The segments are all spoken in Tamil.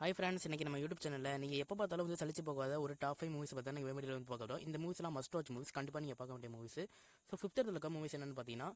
ஹை ஃப்ரெண்ட்ஸ் இன்னைக்கு நம்ம யூடியூப் சேனலில் நீங்கள் எப்போ பார்த்தாலும் வந்து சளிச்சு போகாத ஒரு டாப் ஃபைவ் மூவிஸ் பார்த்தா நீங்கள் வீடியோவில் வந்து பார்க்குறோம் இந்த மூவிஸ்லாம் மஸ்ட் வாட்ச் மூவிஸ் கண்டிப்பாக நீங்கள் பார்க்க வேண்டிய மூவிஸ் ஸோ ஃபிஃப்த் இருக்க மூவிஸ் என்னென்னு பார்த்தீங்கன்னா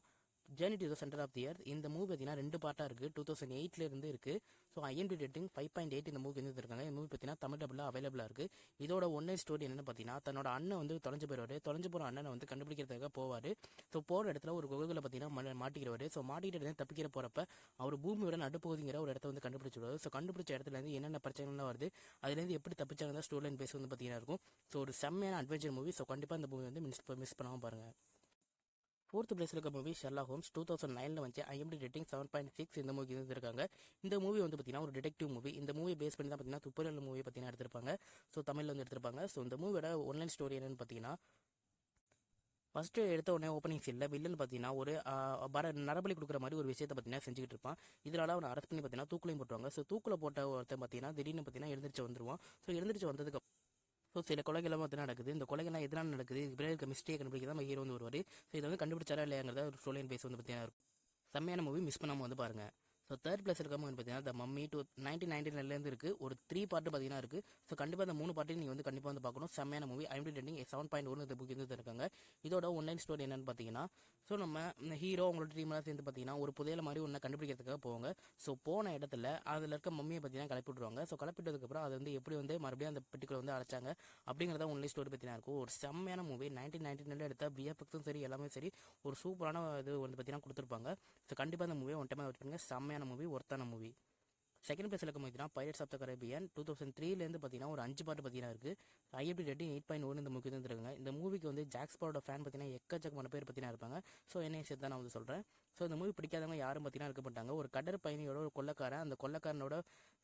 journey to the centre of the earth இந்த மூவி பார்த்தீங்கன்னா ரெண்டு பார்ட்டாக இருக்குது டூ தௌசண்ட் எயிட்டில் இருந்து இருக்குது so IMDb rating five point eight இந்த மூவி வந்து இருக்காங்க இந்த மூவி பார்த்தீங்கன்னா தமிழ் டபுளாக அவைலபிளாக இருக்குது இதோட ஒன்னே ஸ்டோரி என்னென்னு பார்த்தீங்கன்னா தன்னோட அண்ணன் வந்து தொலைஞ்சு போயிடுவார் தொலைஞ்சு போகிற அண்ணனை வந்து கண்டுபிடிக்கிறதுக்காக போவார். ஸோ போகிற இடத்துல ஒரு குகையில் பார்த்தீங்கன்னா மாட்டிக்கிறவர். ஸோ மாட்டிக்கிட்டு தப்பிக்கிற போகிறப்ப அவர் பூமியோட நடுப்பகுதிங்கிற ஒரு இடத்த வந்து கண்டுபிடிச்சிடுவார். ஸோ கண்டுபிடிச்ச இடத்துல இருந்து என்னென்ன பிரச்சனைலாம் வருது அதுலேருந்து எப்படி தப்பிச்சாங்க தான் ஸ்டோரி லைன் பேஸ் வந்து பார்த்தீங்கன்னா இருக்கும். ஸோ ஒரு செம்மையான அட்வென்ச்சர் மூவி ஸோ கண்டிப்பாக இந்த மூவி வந்து மிஸ் மிஸ் பண்ணாமல் பாருங்கள் ஃபோர்த் பிளேஸில் இருக்க movie Sherlock Holmes two thousand நைனில் வந்து IMDb rating seven point six இந்த மூவி இருந்திருக்காங்க. இந்த மூவி வந்து பார்த்தீங்கன்னா ஒரு டிடெக்டிவ் மூவி இந்த மூவி பேஸ் பண்ணி தான் பார்த்தீங்கன்னா துப்பரல் மூவி பார்த்தீங்கன்னா எடுத்திருப்பாங்க. ஸோ தமிழில் வந்து எடுத்திருப்பாங்க. ஸோ இந்த மூவியோட ஒன்லைன் ஸ்டோரி என்னன்னு பார்த்தீங்கன்னா ஃபஸ்ட்டு எடுத்த உடனே ஓப்பனிங் சீனில் வில்லன் பார்த்தீங்கன்னா ஒரு பர நரபலி கொடுக்குற மாதிரி ஒரு விஷயத்தை பார்த்தீங்கன்னா செஞ்சுக்கிட்டு இருப்பான். இதனால அவனை அரெஸ்ட் பண்ணி பார்த்தீங்கன்னா தூக்குலையும் போட்டுருவாங்க. ஸோ தூக்கில் போட்ட ஒருத்தன் பார்த்தீங்கன்னா திடீர்னு பார்த்தீங்கன்னா எழுந்திரிச்சு வந்துருவான். ஸோ எழுந்திரிச்சு வந்ததுக்கு ஸோ சில கொலைகள்லாம் வந்து நடக்குது. இந்த கொலைகள்லாம் எதனால நடக்குது? இது பிறகு இருக்க மிஸ்டேக் கண்டுபிடிக்க தான் ஹீரோ வந்து வருவார். ஸோ இதை வந்து கண்டுபிடிச்சாரா இல்லையாங்கிறத ஒரு ஸ்டோலியன் பேஸ் வந்து பார்த்தீங்கன்னா இருக்கும். செம்மையான மூவி மிஸ் பண்ணாமல் வந்து பாருங்கள் ஸோ தேர்ட் பிளேஸ் இருக்க மூவி பார்த்தீங்கன்னா த மம்மி டூ நைன்டீன் நைன்டீன்லேருந்து இருக்குது ஒரு த்ரீ பார்ட்டு பார்த்தீங்கன்னா இருக்குது ஸோ கண்டிப்பாக அந்த மூணு பார்ட்டி நீங்கள் வந்து கண்டிப்பாக வந்து பார்க்கணும். செம்மையான மூவி ஐம்பது ரேட்டிங் செவன் பாயிண்ட் ஒன்று இந்த புக் இருந்து இருக்காங்க. இதோட ஒன்லைன் ஸ்டோரி என்னன்னு பார்த்தீங்கன்னா ஸோ நம்ம ஹீரோ அவங்களோட டீம்லாம் சேர்ந்து பார்த்தீங்கன்னா ஒரு புதையல மாதிரி ஒன்று கண்டுபிடிக்கிறதுக்காக போவாங்க. ஸோ போன இடத்துல அதில் இருக்க மம்மியை பார்த்தீங்கன்னா கிளப்பி ஸோ கிளப்பிட்டதுக்கப்புறம் அது வந்து எப்படி வந்து மறுபடியும் அந்த பெட்டிக்குள்ள வந்து அழைச்சாங்க அப்படிங்கிறத ஒன்லைன் ஸ்டோரி பார்த்தீங்கன்னா இருக்கும். ஒரு செம்மையான மூவி நைன்டீன் நைன்டீன்ல எடுத்த விஎஃப்எக்ஸும் சரி எல்லாமே சரி ஒரு சூப்பரான இது வந்து பார்த்தீங்கன்னா கொடுத்துருப்பாங்க. ஸோ கண்டிப்பாக அந்த மூவியை ஒன் டைம் வச்சுருங்க செம்மையான மூவி ஒர்த்தான மூவி செகண்ட் பிளேஸில் இருக்க மூவி தான் Pirates of the Caribbean two thousand த்ரீலேருந்து பார்த்தீங்கன்னா ஒரு அஞ்சு பாட்டு பார்த்தீங்கன்னா இருக்குது ஐஎப்பி ரேட்டிங் எயிட் பாயிண்ட் ஒன் இந்த மூவி வந்து வந்து ஜாக்ஸ்பாரோட ஃபேன் பார்த்தீங்கன்னா எக்கச்சக்கமான பேர் பார்த்தீங்கன்னா இருப்பாங்க. ஸோ என்னைய சேர்த்து தான் நான் வந்து சொல்கிறேன் ஸோ இந்த மூவி பிடிக்காதவங்க யாரும் பார்த்தீங்கன்னா இருக்க மாட்டாங்க. ஒரு கடற் பயணியோட ஒரு கொள்ளக்காரன் அந்த கொள்ளக்காரனோட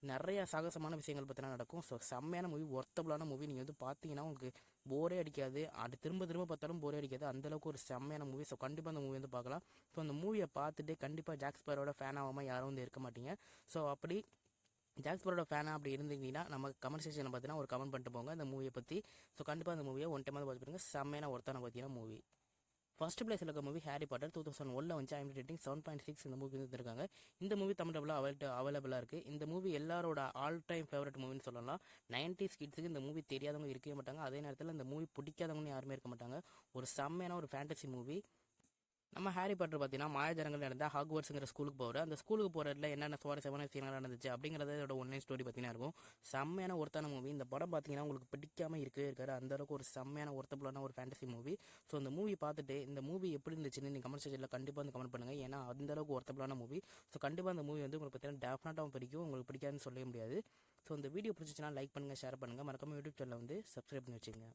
நிறைய சாகசமான விஷயங்கள் பார்த்தீங்கன்னா நடக்கும். ஸோ செம்மையான மூவி ஒர்த்தபுளான மூவி நீங்கள் வந்து பார்த்தீங்கன்னா உங்களுக்கு போரே அடிக்காது. அது திரும்ப திரும்ப பார்த்தாலும் போரே அடிக்காது. அந்தளவுக்கு ஒரு செம்மையான மூவி ஸோ கண்டிப்பாக அந்த மூவி வந்து பார்க்கலாம். ஸோ அந்த மூவியை பார்த்துட்டு கண்டிப்பாக ஜாக்ஸ்பாரோட ஃபேன் ஆகாமல் யாரும் வந்து இருக்க மாட்டீங்க. ஸோ அப்படி ஜாக்ஸ்பரோட ஃபேனாக அப்படி இருந்தீங்கன்னா நம்ம கமெண்ட் செக்ஷனில் பார்த்தீங்கன்னா ஒரு கமெண்ட் பண்ணிட்டு போங்க. அந்த மூவியை பற்றி ஸோ கண்டிப்பாக அந்த மூவியை ஒன் டைம் பார்த்து பாருங்க. செம்மையான ஒருத்தான பார்த்தீங்கன்னா மூவி ஃபர்ஸ்ட் பிளேஸில் இருக்க movie Harry Potter two thousand ஒன்ல வந்து ஐம் ரேட்டிங் செவன் பாயிண்ட் சிக்ஸ் இந்த மூவி வந்துருக்காங்க இந்த மூவி தமிழ் டபுளாக அவைல் அவைலபிளாக இருக்குது இந்த மூவி எல்லாரோட ஆல் டைம் ஃபேவரட் மூவின்னு சொல்லலாம். நைன்டி கிட்ஸுக்கு இந்த மூவி தெரியாதவங்க இருக்கவே மாட்டாங்க. அதே நேரத்தில் இந்த மூவி பிடிக்காதவங்கன்னு யாருமே இருக்க மாட்டாங்க. ஒரு செம்மையான ஒரு ஃபேண்டசி மூவி நம்ம ஹாரி பாட்டர் பார்த்தீங்கன்னா மாயஜரங்கள் நடந்த ஹாக்வர்ட்ஸுங்கிற ஸ்கூலுக்கு போகிற அந்த ஸ்கூலுக்கு போகிறதுல என்னென்ன சுவாரஸ்யமான விஷயங்கள் நடந்துச்சு அப்படிங்கிறத இதோட ஒன்லைன் ஸ்டோரி பார்த்தீங்கன்னா இருக்கும். செம்மையான ஒருத்தான மூவி இந்த படம் பார்த்தீங்கன்னா உங்களுக்கு பிடிக்காம இருக்கவே இருக்காரு அந்த அளவுக்கு ஒரு செம்மையான ஒருத்தபுளான ஒரு ஃபேண்டசி மூவி ஸோ இந்த மூவி பார்த்துட்டு இந்த மூவி எப்படி இருந்துச்சுன்னு நீங்கள் கமெண்ட் செக்ஷனில் கண்டிப்பாக வந்து கமெண்ட் பண்ணுங்கள் ஏன்னா அந்த அளவுக்கு ஒருத்தபுளான மூவி ஸோ கண்டிப்பாக அந்த மூவி வந்து உங்களுக்கு பார்த்தீங்கன்னா டெஃபினட்டாகவும் பிடிக்கும். உங்களுக்கு பிடிக்காதுன்னு சொல்லவே முடியாது. ஸோ இந்த வீடியோ பிடிச்சிச்சுன்னா லைக் பண்ணுங்கள் ஷேர் பண்ணுங்கள் மறக்காம யூடியூப் சேனலில் வந்து சப்ஸ்கிரைப் பண்ணி வச்சுங்க